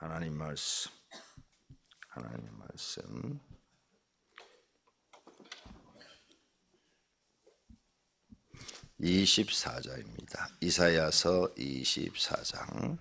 하나님 말씀, 하나님 말씀. (24장입니다) 이사야서 (24장)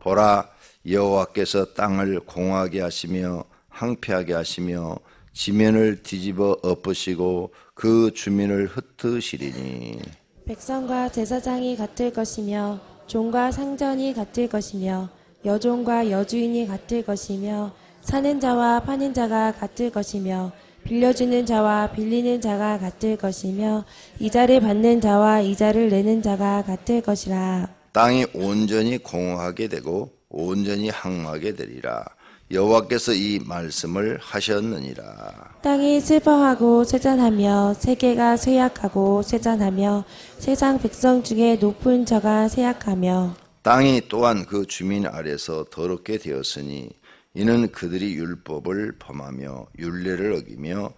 보라 여호와께서 땅을 공하게 하시며 항폐하게 하시며 지면을 뒤집어 엎으시고 그 주민을 흩으시리니. 백성과 제사장이 같을 것이며 종과 상전이 같을 것이며 여종과 여주인이 같을 것이며 사는 자와 파는 자가 같을 것이며 빌려주는 자와 빌리는 자가 같을 것이며 이자를 받는 자와 이자를 내는 자가 같을 것이라. 땅이 온전히 공허하게 되고 온전히 항하게 되리라 여호와께서 이 말씀을 하셨느니라 땅이 슬퍼하고 쇠잔하며 세계가 쇠약하고 쇠잔하며 세상 백성 중에 높은 자가 쇠약하며 땅이 또한 그 주민 아래서 더럽게 되었으니 이는 그들이 율법을 범하며 율례를 어기며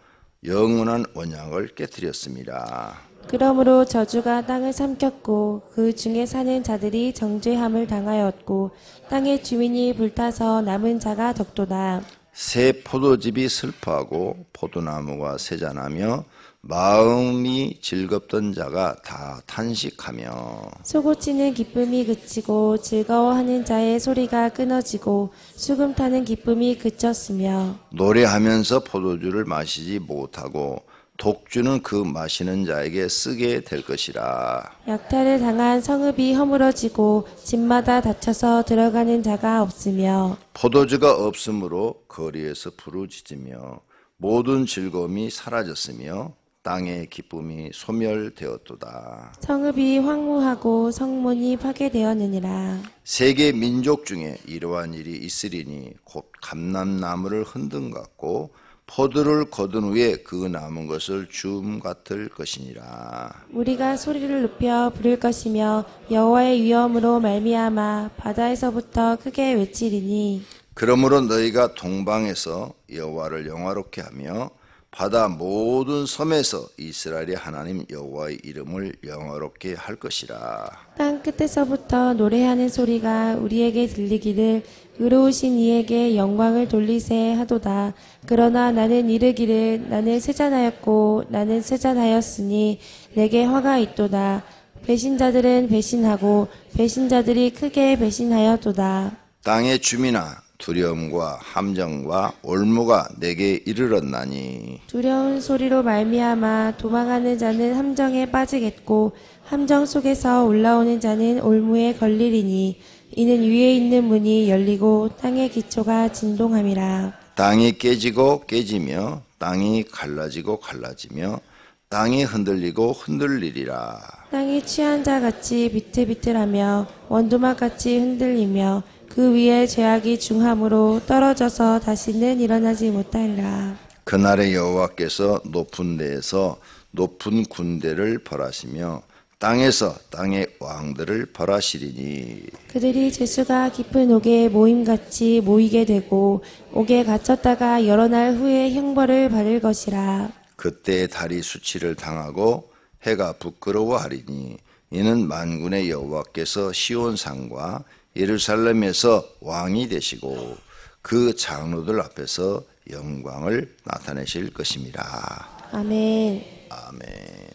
영원한 언약을 깨뜨렸습니다. 그러므로 저주가 땅을 삼켰고 그 중에 사는 자들이 정죄함을 당하였고 땅의 주민이 불타서 남은 자가 덕도다. 새 포도즙이 슬퍼하고 포도나무가 세잔하며 마음이 즐겁던 자가 다 탄식하며 소고치는 기쁨이 그치고 즐거워하는 자의 소리가 끊어지고 수금 타는 기쁨이 그쳤으며 노래하면서 포도주를 마시지 못하고 독주는 그 마시는 자에게 쓰게 될 것이라. 약탈을 당한 성읍이 허물어지고 집마다 닫혀서 들어가는 자가 없으며 포도주가 없으므로 거리에서 부르짖으며 모든 즐거움이 사라졌으며 땅의 기쁨이 소멸되었도다. 성읍이 황무하고 성문이 파괴되었느니라. 세계 민족 중에 이러한 일이 있으리니 곧 감람나무를 흔든 같고 포도를 거둔 후에 그 남은 것을 줌 같을 것이니라. 우리가 소리를 높여 부를 것이며 여호와의 위엄으로 말미암아 바다에서부터 크게 외치리니 그러므로 너희가 동방에서 여호와를 영화롭게 하며 바다 모든 섬에서 이스라엘의 하나님 여호와의 이름을 영화롭게 할 것이라. 땅 끝에서부터 노래하는 소리가 우리에게 들리기를 의로우신 이에게 영광을 돌리세 하도다. 그러나 나는 이르기를 나는 세잔하였고 나는 세잔하였으니 내게 화가 있도다. 배신자들은 배신하고 배신자들이 크게 배신하였도다. 땅의 주민아 두려움과 함정과 올무가 내게 이르렀나니. 두려운 소리로 말미암아 도망하는 자는 함정에 빠지겠고 함정 속에서 올라오는 자는 올무에 걸리리니 이는 위에 있는 문이 열리고 땅의 기초가 진동함이라. 땅이 깨지고 깨지며 땅이 갈라지고 갈라지며 땅이 흔들리고 흔들리리라. 땅이 취한 자 같이 비틀비틀하며 원두막 같이 흔들리며 그 위에 죄악이 중함으로 떨어져서 다시는 일어나지 못하리라 그날의 여호와께서 높은 데에서 높은 군대를 벌하시며 땅에서 땅의 왕들을 벌하시리니 그들이 재수가 깊은 옥에 모임같이 모이게 되고 옥에 갇혔다가 여러 날 후에 형벌을 받을 것이라. 그때 달이 수치를 당하고 해가 부끄러워하리니 이는 만군의 여호와께서 시온산과 예루살렘에서 왕이 되시고 그 장로들 앞에서 영광을 나타내실 것입니다. 아멘. 아멘.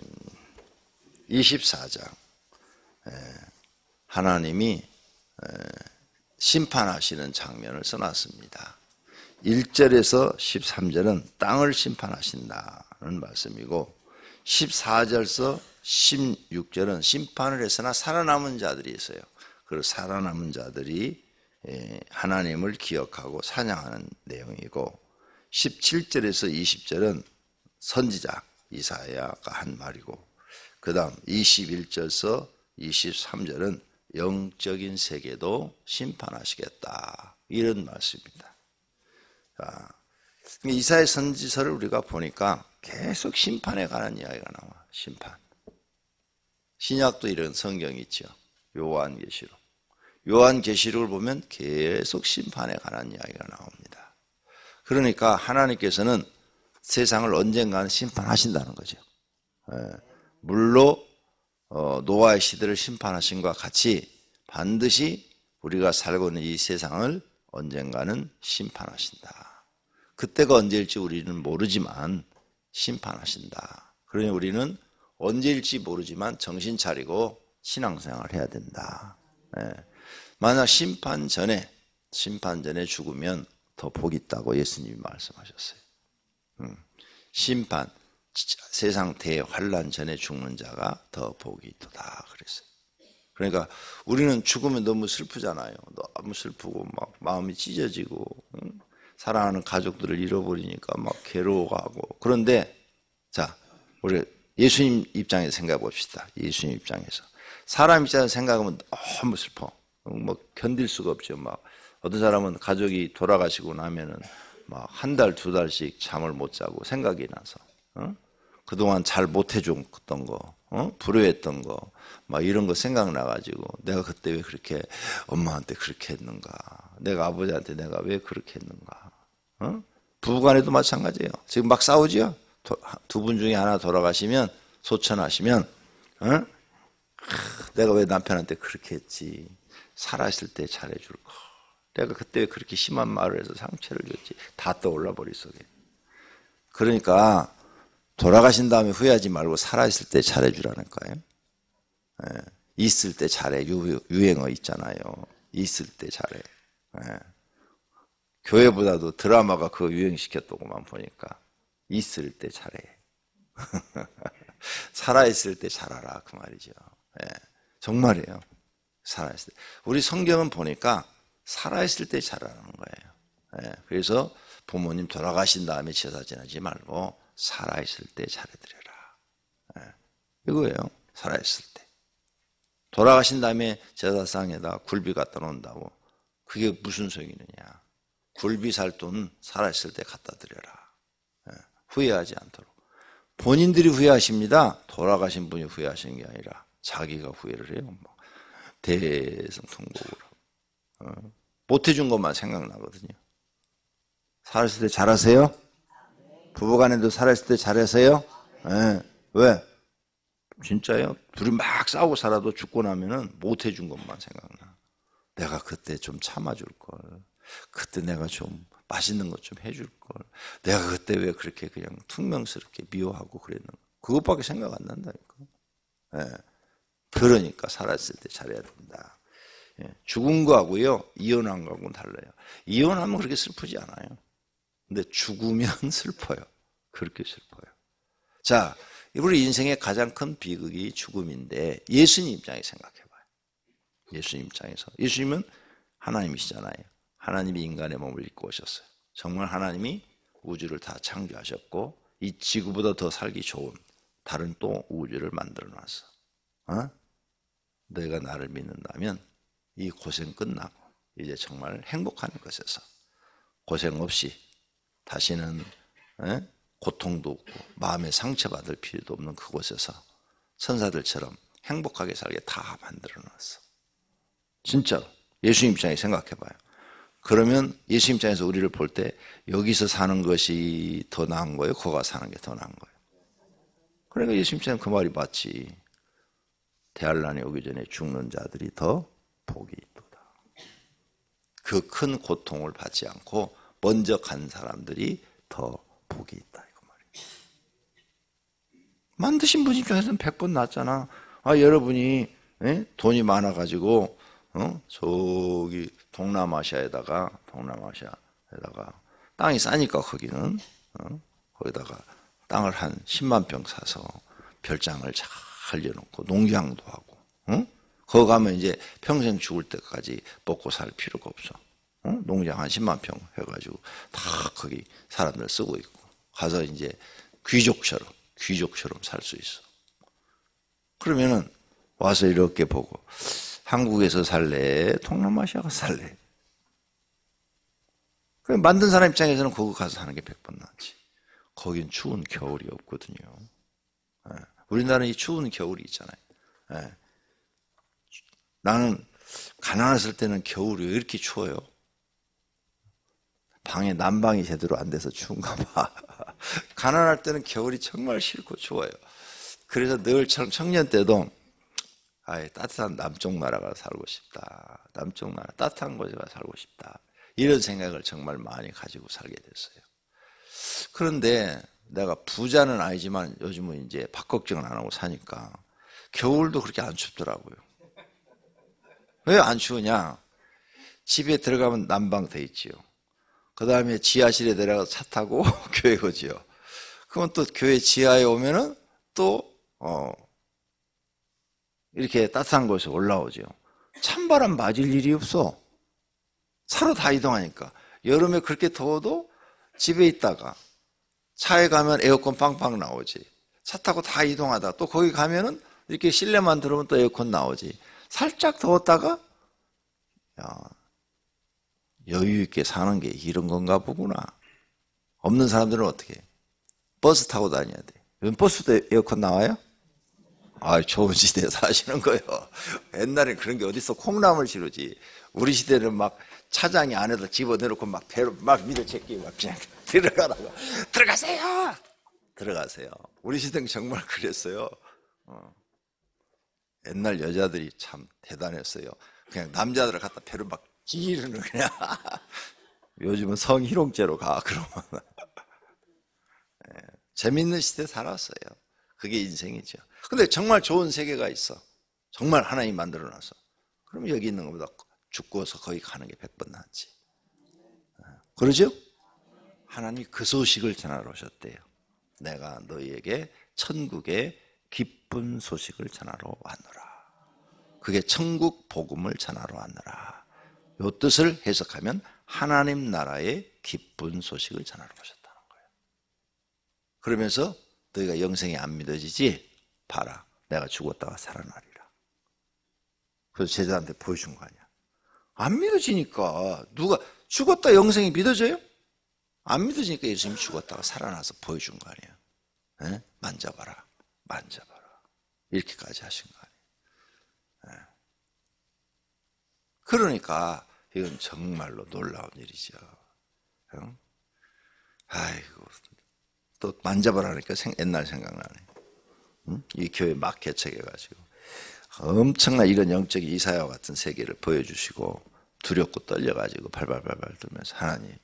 24장. 하나님이 심판하시는 장면을 써놨습니다. 1절에서 13절은 땅을 심판하신다는 말씀이고 14절서 16절은 심판을 했으나 살아남은 자들이 있어요. 그 살아남은 자들이 하나님을 기억하고 사냥하는 내용이고 17절에서 20절은 선지자 이사야가 한 말이고 그 다음 21절서 23절은 영적인 세계도 심판하시겠다. 이런 말씀입니다. 이사야 선지서를 우리가 보니까 계속 심판에 관한 이야기가 나와 심판. 신약도 이런 성경이 있죠 요한계시록 요한계시록을 보면 계속 심판에 관한 이야기가 나옵니다 그러니까 하나님께서는 세상을 언젠가는 심판하신다는 거죠 물로 어, 노아의 시대를 심판하신 것과 같이 반드시 우리가 살고 있는 이 세상을 언젠가는 심판하신다. 그때가 언제일지 우리는 모르지만 심판하신다. 그러니 우리는 언제일지 모르지만 정신 차리고 신앙생활을 해야 된다. 예. 만약 심판 전에 심판 전에 죽으면 더 복이 있다고 예수님이 말씀하셨어요. 음. 심판 세상 대환란 전에 죽는 자가 더 복이 있다 그랬어요. 그러니까 우리는 죽으면 너무 슬프잖아요. 너무 슬프고 막 마음이 찢어지고 응? 사랑하는 가족들을 잃어버리니까 막 괴로워하고 그런데 자 우리 예수님 입장에서 생각해 봅시다. 예수님 입장에서 사람 입장에서 생각하면 너무 슬퍼. 뭐 견딜 수가 없죠. 막 어떤 사람은 가족이 돌아가시고 나면은 막 한 달, 두 달씩 잠을 못 자고 생각이 나서 어? 그동안 잘 못 해줬던 거, 어? 불효했던 거, 막 이런 거 생각나가지고 내가 그때 왜 그렇게 엄마한테 그렇게 했는가, 내가 아버지한테 내가 왜 그렇게 했는가, 어? 부부간에도 마찬가지예요. 지금 막 싸우지요. 두 분 중에 하나 돌아가시면 소천하시면, 어? 내가 왜 남편한테 그렇게 했지? 살아있을 때 잘해줄 거. 내가 그때 왜 그렇게 심한 말을 해서 상처를 줬지? 다 떠올라 머릿속에. 그러니까 돌아가신 다음에 후회하지 말고 살아있을 때 잘해주라는 거예요. 예. 있을 때 잘해. 유, 행어 있잖아요. 있을 때 잘해. 예. 교회보다도 드라마가 그거 유행시켰더구만 보니까. 있을 때 잘해. 살아있을 때 잘하라. 그 말이죠. 예. 정말이에요. 살아있을 때. 우리 성경은 보니까 살아있을 때 잘하는 거예요. 예. 그래서 부모님 돌아가신 다음에 제사 지내지 말고 살아있을 때 잘해드려라. 예. 이거예요. 살아있을 때. 돌아가신 다음에 제사상에다 굴비 갖다 놓는다고. 그게 무슨 소용이 있느냐. 굴비 살 돈 살아있을 때 갖다 드려라. 예. 후회하지 않도록. 본인들이 후회하십니다. 돌아가신 분이 후회하시는 게 아니라 자기가 후회를 해요. 뭐. 대성 통곡으로. 어. 못해준 것만 생각나거든요. 살았을 때 잘하세요? 부부간에도 살았을 때 잘하세요? 네. 왜? 진짜요? 둘이 막 싸우고 살아도 죽고 나면은 못 해준 것만 생각나. 내가 그때 좀 참아줄 걸. 그때 내가 좀 맛있는 것 좀 해줄 걸. 내가 그때 왜 그렇게 그냥 퉁명스럽게 미워하고 그랬는가. 그것밖에 생각 안 난다니까. 네. 그러니까 살았을 때 잘해야 된다. 예. 죽은 거하고요, 이혼한 거하고는 달라요. 이혼하면 그렇게 슬프지 않아요. 근데 죽으면 슬퍼요. 그렇게 슬퍼요. 자, 우리 인생의 가장 큰 비극이 죽음인데 예수님 입장에 생각해봐요. 예수님 입장에서. 예수님은 하나님이시잖아요. 하나님이 인간의 몸을 입고 오셨어요. 정말 하나님이 우주를 다 창조하셨고 이 지구보다 더 살기 좋은 다른 또 우주를 만들어 놨어. 어? 너희가 나를 믿는다면 이 고생 끝나고 이제 정말 행복한 것에서 고생 없이 다시는 에? 고통도 없고 마음에 상처받을 필요도 없는 그곳에서 선사들처럼 행복하게 살게 다 만들어 놨어. 진짜 예수님 입장에 생각해 봐요. 그러면 예수님 입장에서 우리를 볼 때 여기서 사는 것이 더 나은 거예요? 거가 사는 게 더 나은 거예요? 그러니까 예수님 입장에 그 말이 맞지. 대한란이 오기 전에 죽는 자들이 더 복이 있도다. 그 큰 고통을 받지 않고 먼저 간 사람들이 더 복이 있다 이거 말이에요. 만드신 분 입장에서는 100번 낫잖아. 아 여러분이 에? 돈이 많아가지고 어? 저기 동남아시아에다가 동남아시아에다가 땅이 싸니까 거기는 어? 거기다가 땅을 한 10만 평 사서 별장을 잘 흘려놓고 농장도 하고 어? 거기 가면 이제 평생 죽을 때까지 먹고 살 필요가 없어. 어? 농장 한 10만 평 해가지고 다 거기 사람들 쓰고 있고 가서 이제 귀족처럼 귀족처럼 살 수 있어. 그러면은 와서 이렇게 보고 한국에서 살래, 동남아시아 가 살래. 그 만든 사람 입장에서는 거기 가서 사는 게 100번 낫지. 거긴 추운 겨울이 없거든요. 예. 우리나라는 이 추운 겨울이 있잖아요. 예. 나는 가난했을 때는 겨울이 왜 이렇게 추워요? 방에 난방이 제대로 안 돼서 추운가 봐. 가난할 때는 겨울이 정말 싫고 추워요. 그래서 늘 청년 때도 아예 따뜻한 남쪽 나라가 살고 싶다. 남쪽 나라 따뜻한 곳에 가 살고 싶다. 이런 생각을 정말 많이 가지고 살게 됐어요. 그런데 내가 부자는 아니지만 요즘은 이제 밥 걱정을 안 하고 사니까 겨울도 그렇게 안 춥더라고요. 왜 안 추우냐? 집에 들어가면 난방 돼 있지요. 그 다음에 지하실에 내려가서 차 타고 교회 오지요. 그러면 또 교회 지하에 오면은 또, 어, 이렇게 따뜻한 곳에 올라오죠. 찬바람 맞을 일이 없어. 차로 다 이동하니까. 여름에 그렇게 더워도 집에 있다가 차에 가면 에어컨 빵빵 나오지. 차 타고 다 이동하다 또 거기 가면은 이렇게 실내만 들어오면 또 에어컨 나오지. 살짝 더웠다가 야, 여유 있게 사는 게 이런 건가 보구나. 없는 사람들은 어떻게? 버스 타고 다녀야 돼. 요즘 버스도 에어컨 나와요? 아, 좋은 시대에 사시는 거예요. 옛날에 그런 게 어딨어. 콩나물 지르지. 우리 시대는 막 차장이 안에다 집어넣고 막 배로 막 밀어채끼고 막 그냥 들어가라고. 들어가세요! 들어가세요. 우리 시대는 정말 그랬어요. 어. 옛날 여자들이 참 대단했어요. 그냥 남자들을 갖다 배로 막 지르는 그냥. 요즘은 성희롱죄로 가, 그러면. 예, 재밌는 시대 살았어요. 그게 인생이죠. 근데 정말 좋은 세계가 있어. 정말 하나님 만들어 놨어. 그럼 여기 있는 것보다 죽고서 거기 가는 게 백 번 낫지. 예, 그러죠? 하나님이 그 소식을 전하러 오셨대요. 내가 너희에게 천국의 기쁜 소식을 전하러 왔노라. 그게 천국 복음을 전하러 왔노라. 요 뜻을 해석하면 하나님 나라의 기쁜 소식을 전하러 오셨다는 거예요. 그러면서 너희가 영생이 안 믿어지지? 봐라. 내가 죽었다가 살아나리라. 그래서 제자한테 보여준 거 아니야. 안 믿어지니까 누가 죽었다 영생이 믿어져요? 안 믿어지니까 예수님이 죽었다가 살아나서 보여준 거 아니에요. 네? 만져봐라. 만져봐라. 이렇게까지 하신 거 아니에요. 네. 그러니까 이건 정말로 놀라운 일이죠. 응? 아이고 또 만져보라니까 옛날 생각나네. 응? 이 교회 막 개척해가지고 엄청난 이런 영적인 이사야와 같은 세계를 보여주시고 두렵고 떨려가지고 발발발발 들면서 하나님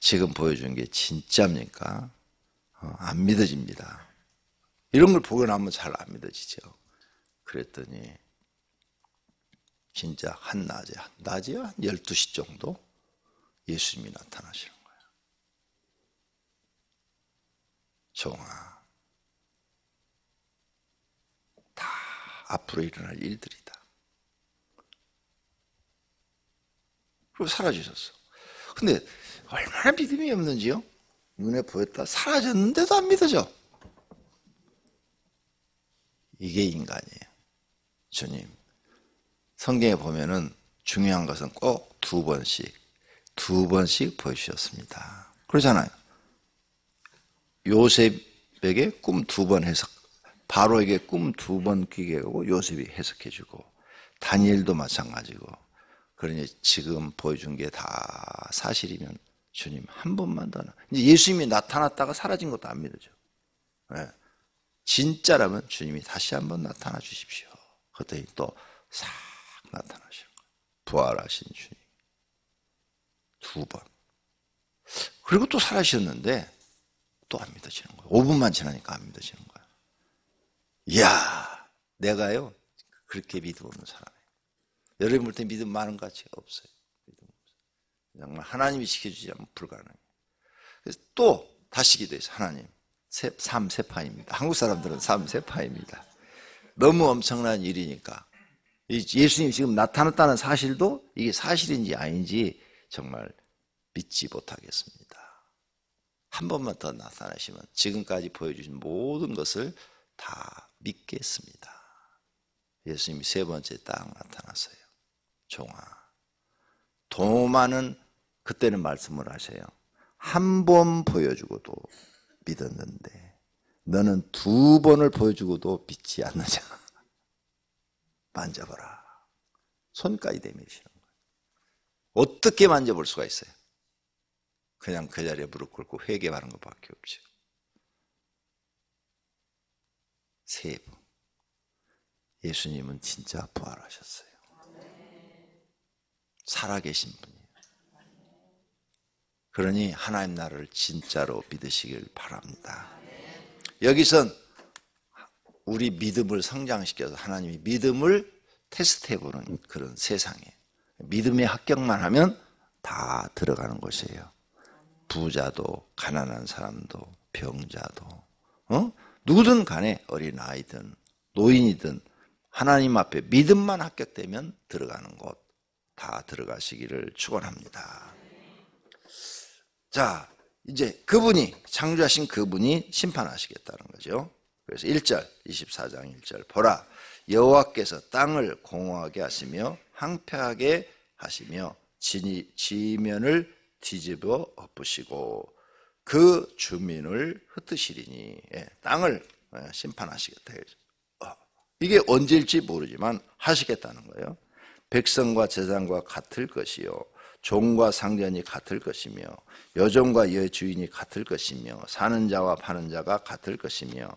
지금 보여준 게 진짜입니까? 어, 안 믿어집니다. 이런 걸 보고 나면 잘 안 믿어지죠. 그랬더니 진짜 한낮에 한낮에 한 12시 정도 예수님이 나타나시는 거예요. 종아 다 앞으로 일어날 일들이다. 그리고 사라지셨어. 근데 얼마나 믿음이 없는지요? 눈에 보였다 사라졌는데도 안 믿어져. 이게 인간이에요. 주님. 성경에 보면은 중요한 것은 꼭 두 번씩, 두 번씩 보여주셨습니다. 그러잖아요. 요셉에게 꿈 두 번 해석, 바로에게 꿈 두번 귀게 하고 요셉이 해석해주고, 다니엘도 마찬가지고, 그러니 지금 보여준 게 다 사실이면 주님 한 번만 더. 이제 예수님이 나타났다가 사라진 것도 안 믿어져. 네. 진짜라면 주님이 다시 한 번 나타나 주십시오. 그랬더니 또싹 나타나시는 거예요. 부활하신 주님. 두 번. 그리고 또 사라지셨는데 또 안 믿어지는 거예요. 5분만 지나니까 안 믿어지는 거예요. 이야, 내가요, 그렇게 믿음 없는 사람이에요. 여러분 볼 때 믿음 많은 가치가 없어요. 정말 하나님이 지켜주지 않으면 불가능해요. 그래서 또 다시 기도해서 하나님, 삶 세파입니다. 한국 사람들은 삶 세파입니다. 너무 엄청난 일이니까. 예수님 지금 나타났다는 사실도 이게 사실인지 아닌지 정말 믿지 못하겠습니다. 한 번만 더 나타나시면 지금까지 보여주신 모든 것을 다 믿겠습니다. 예수님이 세 번째 딱 나타났어요. 종아. 도마는 그때는 말씀을 하세요. 한 번 보여주고도 믿었는데 너는 두 번을 보여주고도 믿지 않느냐. 만져봐라. 손까지 거예요. 어떻게 만져볼 수가 있어요? 그냥 그 자리에 무릎 꿇고 회개하는 것밖에 없죠. 세 번. 예수님은 진짜 부활하셨어요. 살아계신 분이에요. 그러니 하나님 나라를 진짜로 믿으시길 바랍니다. 여기선 우리 믿음을 성장시켜서 하나님이 믿음을 테스트해보는 그런 세상이에요. 믿음의 합격만 하면 다 들어가는 곳이에요. 부자도, 가난한 사람도, 병자도, 어? 누구든 간에 어린아이든, 노인이든, 하나님 앞에 믿음만 합격되면 들어가는 곳, 다 들어가시기를 축원합니다. 자, 이제 그분이, 창조하신 그분이 심판하시겠다는 거죠. 그래서 1절, 24장 1절, 보라, 여호와께서 땅을 공허하게 하시며 항폐하게 하시며 지, 지면을 뒤집어 엎으시고 그 주민을 흩으시리니 예, 땅을 예, 심판하시겠다. 어, 이게 언제일지 모르지만 하시겠다는 거예요. 백성과 재산과 같을 것이요 종과 상전이 같을 것이며 여종과 여주인이 같을 것이며 사는 자와 파는 자가 같을 것이며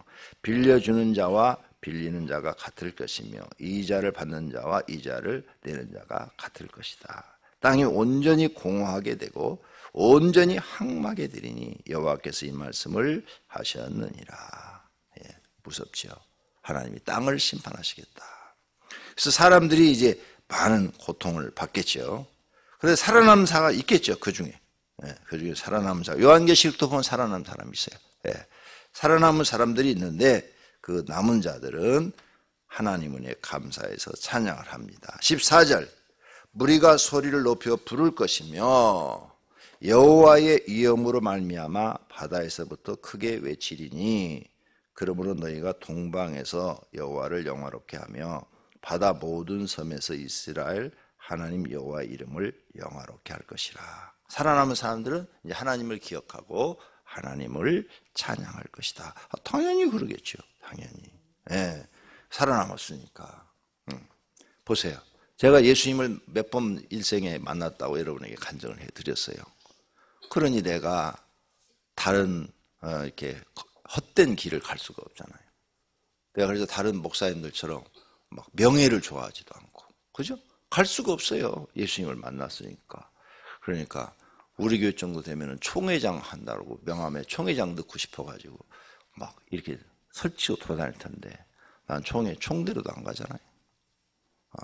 빌려주는 자와 빌리는 자가 같을 것이며 이자를 받는 자와 이자를 내는 자가 같을 것이다. 땅이 온전히 공허하게 되고 온전히 항막에 되리니 여호와께서 이 말씀을 하셨느니라. 예, 무섭죠. 하나님이 땅을 심판하시겠다. 그래서 사람들이 이제 많은 고통을 받겠죠. 그래서 살아남은 사가 있겠죠. 그 중에. 예, 그 중에 살아남은 사. 요한계시록도 보면 살아남은 사람이 있어요. 예, 살아남은 사람들이 있는데 그 남은 자들은 하나님 은혜 감사해서 찬양을 합니다. 14절 무리가 소리를 높여 부를 것이며 여호와의 위엄으로 말미암아 바다에서부터 크게 외치리니 그러므로 너희가 동방에서 여호와를 영화롭게 하며 바다 모든 섬에서 이스라엘 하나님 여호와 이름을 영화롭게 할 것이라. 살아남은 사람들은 이제 하나님을 기억하고 하나님을 찬양할 것이다. 아, 당연히 그러겠죠. 당연히. 예, 살아남았으니까. 음. 보세요. 제가 예수님을 몇 번 일생에 만났다고 여러분에게 간증을 해드렸어요. 그러니 내가 다른 어, 이렇게 헛된 길을 갈 수가 없잖아요. 내가 그래서 다른 목사님들처럼 막 명예를 좋아하지도 않고, 그죠? 갈 수가 없어요. 예수님을 만났으니까. 그러니까 우리 교회 정도 되면은 총회장 한다고 명함에 총회장 넣고 싶어가지고 막 이렇게 설치고 돌아다닐 텐데 난 총회 총대로도 안 가잖아요. 어.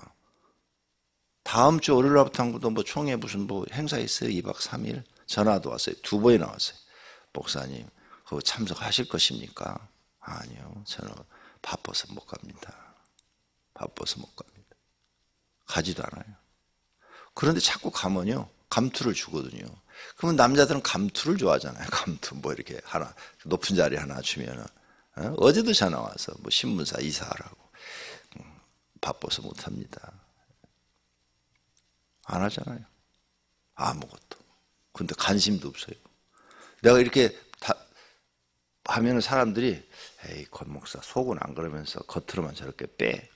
다음 주 월요일 부터 뭐 총회 무슨 뭐 행사 있어요. 2박 3일 전화도 왔어요. 두 번이나 왔어요. 목사님 그거 참석하실 것입니까? 아니요. 저는 바빠서 못 갑니다. 바빠서 못 갑니다. 가지도 않아요. 그런데 자꾸 가면요. 감투를 주거든요. 그러면 남자들은 감투를 좋아하잖아요. 감투 뭐 이렇게 하나 높은 자리 하나 주면은 어? 제도 전화 와서 뭐 신문사 이사하라고 음, 바빠서 못 합니다. 안 하잖아요. 아무것도. 근데 관심도 없어요. 내가 이렇게 다 하면은 사람들이 에이 권 목사 속은 안 그러면서 겉으로만 저렇게 빼.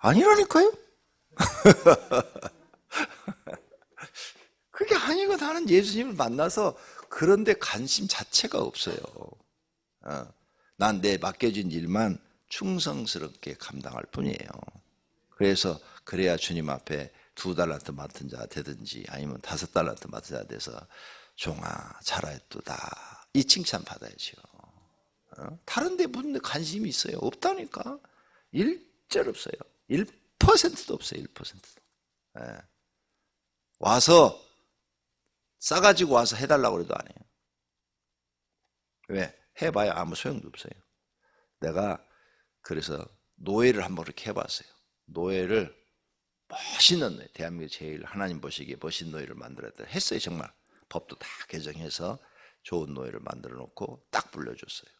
아니라니까요. 그게 아니고 나는 예수님을 만나서 그런데 관심 자체가 없어요. 어. 난내 맡겨진 일만 충성스럽게 감당할 뿐이에요. 그래서 그래야 주님 앞에 두 달란트 맡은 자 되든지 아니면 다섯 달란트 맡은 자 돼서 종아 잘했도다 이 칭찬 받아야죠. 어? 다른 데 무슨 관심이 있어요? 없다니까. 일절 없어요. 1%도 없어요. 1%도. 예. 와서 싸가지고 와서 해달라고 그래도 안 해요. 왜? 해봐야 아무 소용도 없어요. 내가 그래서 노예를 한번 이렇게 해봤어요. 노예를 멋있는 노예, 대한민국 제일 하나님 보시기에 멋있는 노예를 만들었다. 했어요, 정말. 법도 다 개정해서 좋은 노예를 만들어 놓고 딱 불려줬어요.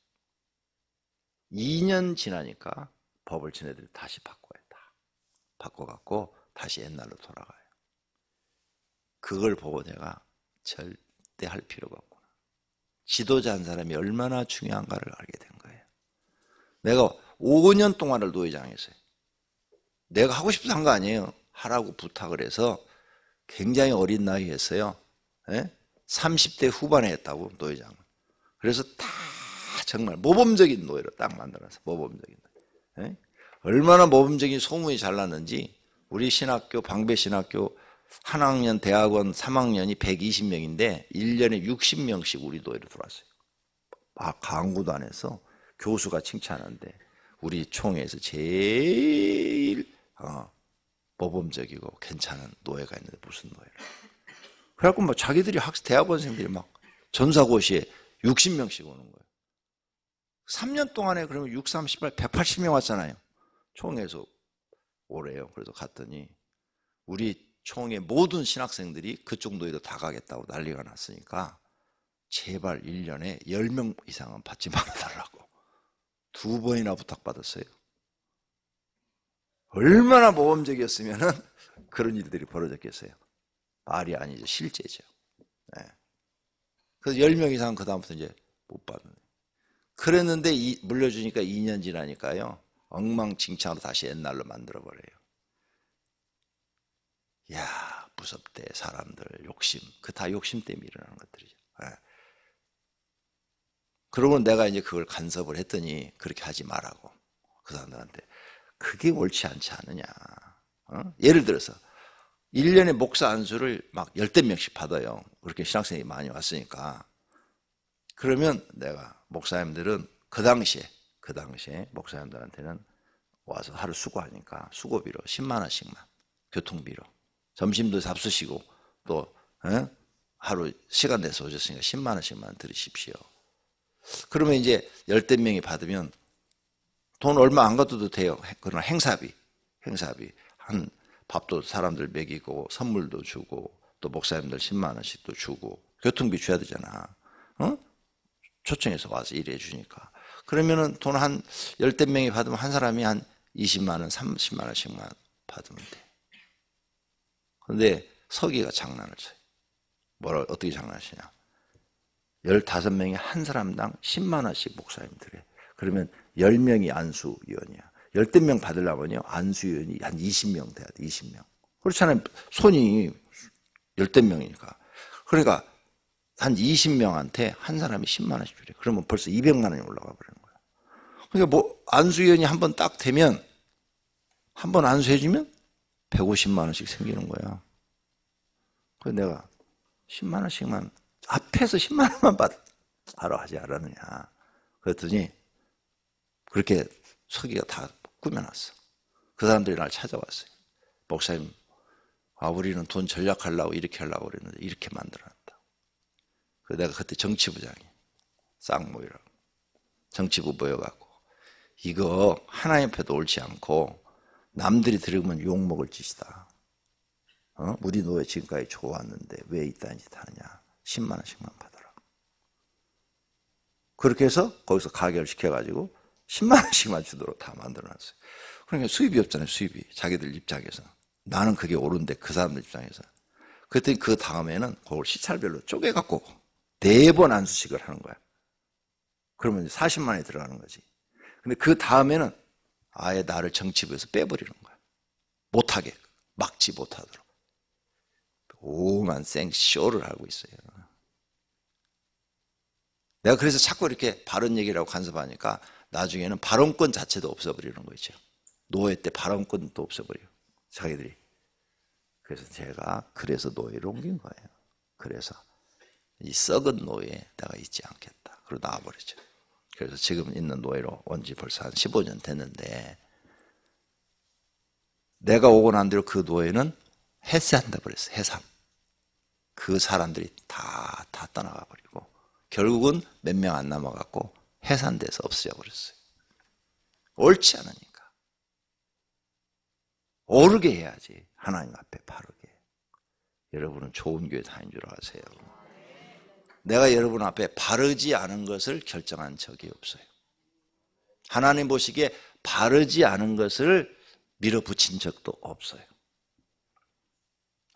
2년 지나니까 법을 지네들이 다시 바꿔야 다. 바꿔갖고 다시 옛날로 돌아가요. 그걸 보고 내가 절대 할 필요가 없구나. 지도자 한 사람이 얼마나 중요한가를 알게 된 거예요. 내가 5년 동안을 노회장했어요. 내가 하고 싶어서 한 거 아니에요. 하라고 부탁을 해서 굉장히 어린 나이에 했어요. 예? 30대 후반에 했다고 노회장을. 그래서 다 정말 모범적인 노예로 딱 만들어서 모범적인 노예. 예? 얼마나 모범적인 소문이 잘 났는지 우리 신학교 방배 신학교 한 학년 대학원 3학년이 120명인데 1년에 60명씩 우리 노예로 들어왔어요. 아, 광고도 안 해서 교수가 칭찬하는데 우리 총회에서 제일 어, 모범적이고 괜찮은 노예가 있는데 무슨 노예를. 그래갖고 뭐 자기들이 학 대학원생들이 막 전사고시에 60명씩 오는 거예요. 3년 동안에 그러면 6, 38, 180명 왔잖아요. 총회에서 오래요. 그래서 갔더니 우리 총회 모든 신학생들이 그쪽 노예도 다 가겠다고 난리가 났으니까 제발 1년에 10명 이상은 받지 말아달라고 두 번이나 부탁받았어요. 얼마나 모범적이었으면 그런 일들이 벌어졌겠어요. 말이 아니죠. 실제죠. 네. 그래서 10명 이상 그다음부터 이제 못 받는. 그랬는데 이, 물려주니까 2년 지나니까요. 엉망진창으로 다시 옛날로 만들어버려요. 야 무섭대 사람들 욕심. 그 다 욕심 때문에 일어나는 것들이죠. 네. 그러고 내가 이제 그걸 간섭을 했더니 그렇게 하지 말라고 그 사람들한테 그게 옳지 않지 않느냐. 어? 예를 들어서 1년에 목사 안수를 막 열댓 명씩 받아요. 그렇게 신학생이 많이 왔으니까. 그러면 내가 목사님들은 그 당시에 그 당시에 목사님들한테는 와서 하루 수고하니까 수고비로 10만 원씩만 교통비로 점심도 잡수시고 또 에? 하루 시간 내서 오셨으니까 10만 원씩만 들으십시오. 그러면 이제 열댓 명이 받으면 돈 얼마 안 갖도 돼요. 그러나 행사비, 행사비 한 밥도 사람들 먹이고 선물도 주고 또 목사님들 10만 원씩도 주고 교통비 줘야 되잖아. 어? 초청해서 와서 일해 주니까. 그러면은 돈 한 열댓 명이 받으면 한 사람이 한 20만 원, 30만 원씩만 받으면 돼. 근데 서기가 장난을 쳐요. 뭐라 어떻게 장난치냐? 15명이 한 사람당 10만 원씩 목사님 들래 그러면 10명이 안수위원이야. 10명 받으려면요. 안수위원이 한 20명 돼야 돼. 20명. 그렇잖아요. 손이 10명이니까. 그러니까 한 20명한테 한 사람이 10만 원씩 주래. 그러면 벌써 200만 원이 올라가 거야. 그러니까 뭐 안수위원이 한 번 딱 되면 한 번 안수해주면 150만 원씩 생기는 거야. 그래서 내가 10만 원씩만 앞에서 10만 원만 받아라 하지 않았느냐. 그랬더니 그렇게 서기가 다 꾸며놨어. 그 사람들이 날 찾아왔어요. 목사님, 아, 우리는 돈 전략하려고 이렇게 하려고 그랬는데 이렇게 만들어놨다. 그 내가 그때 정치부장이 쌍모이라고 정치부 모여갖고 이거 하나님 앞에도 옳지 않고 남들이 들으면 욕먹을 짓이다. 어? 우리 노예 지금까지 좋았는데 왜 이딴 짓 하느냐. 10만 원씩만 받아라. 그렇게 해서 거기서 가결시켜가지고 10만 원씩만 주도록 다 만들어놨어요. 그러니까 수입이 없잖아요, 수입이. 자기들 입장에서. 나는 그게 옳은데 그 사람들 입장에서. 그랬더니 그 다음에는 그걸 시찰별로 쪼개갖고 네 번 안수식을 하는 거야. 그러면 40만 원이 들어가는 거지. 근데 그 다음에는 아예 나를 정치부에서 빼버리는 거야. 못하게. 막지 못하도록. 오만 생 쇼를 하고 있어요. 내가 그래서 자꾸 이렇게 바른 얘기라고 간섭하니까 나중에는 발언권 자체도 없어버리는 거 있죠. 노예 때 발언권도 없어버려요. 자기들이. 그래서 제가 그래서 노예로 옮긴 거예요. 그래서 이 썩은 노예 내가 있지 않겠다. 그러고 나와버렸죠. 그래서 지금 있는 노예로 온 지 벌써 한 15년 됐는데 내가 오고 난 뒤로 그 노예는 해산돼 버렸어. 해산. 그 사람들이 다, 다 떠나가 버리고 결국은 몇 명 안 남아갖고 해산돼서 없어져 버렸어요. 옳지 않으니까. 오르게 해야지. 하나님 앞에 바르게. 여러분은 좋은 교회 다닌 줄 아세요. 내가 여러분 앞에 바르지 않은 것을 결정한 적이 없어요. 하나님 보시기에 바르지 않은 것을 밀어붙인 적도 없어요.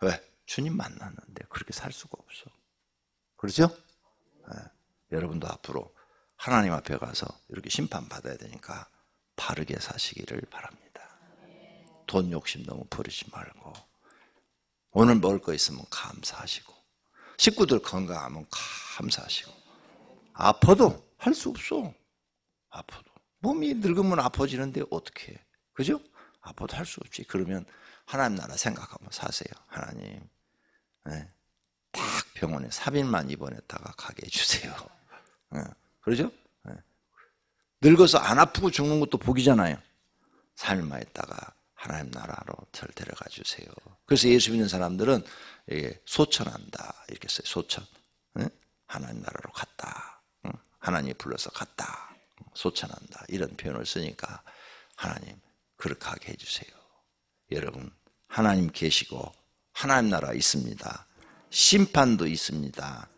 왜? 주님 만났는데 그렇게 살 수가 없어. 그렇죠? 네. 여러분도 앞으로 하나님 앞에 가서 이렇게 심판받아야 되니까 바르게 사시기를 바랍니다. 돈 욕심 너무 버리지 말고 오늘 먹을 거 있으면 감사하시고 식구들 건강하면 감사하시고 아파도 할 수 없어. 아파도 몸이 늙으면 아파지는데 어떻게 그죠? 아무도 할 수 없지. 그러면 하나님 나라 생각하면 사세요. 하나님, 네. 딱 병원에 3일만 입원했다가 가게 해주세요. 네. 그러죠? 네. 늙어서 안 아프고 죽는 것도 복이잖아요. 3일만 있다가 하나님 나라로 절 데려가 주세요. 그래서 예수 믿는 사람들은 소천한다. 이렇게 써요. 소천. 하나님 나라로 갔다. 하나님이 불러서 갔다. 소천한다. 이런 표현을 쓰니까 하나님 그렇게 하게 해주세요. 여러분 하나님 계시고 하나님 나라 있습니다. 심판도 있습니다.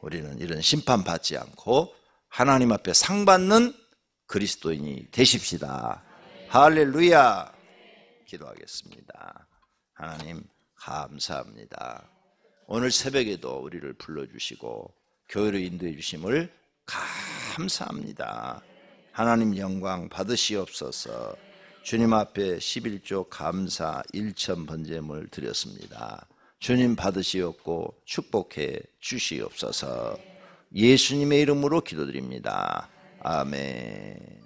우리는 이런 심판 받지 않고 하나님 앞에 상 받는 그리스도인이 되십시다. 할렐루야. 기도하겠습니다. 하나님 감사합니다. 오늘 새벽에도 우리를 불러주시고 교회로 인도해 주심을 감사합니다. 하나님 영광 받으시옵소서. 주님 앞에 11조 감사 1천 번제물 드렸습니다. 주님 받으시옵고 축복해 주시옵소서. 예수님의 이름으로 기도드립니다. 아멘.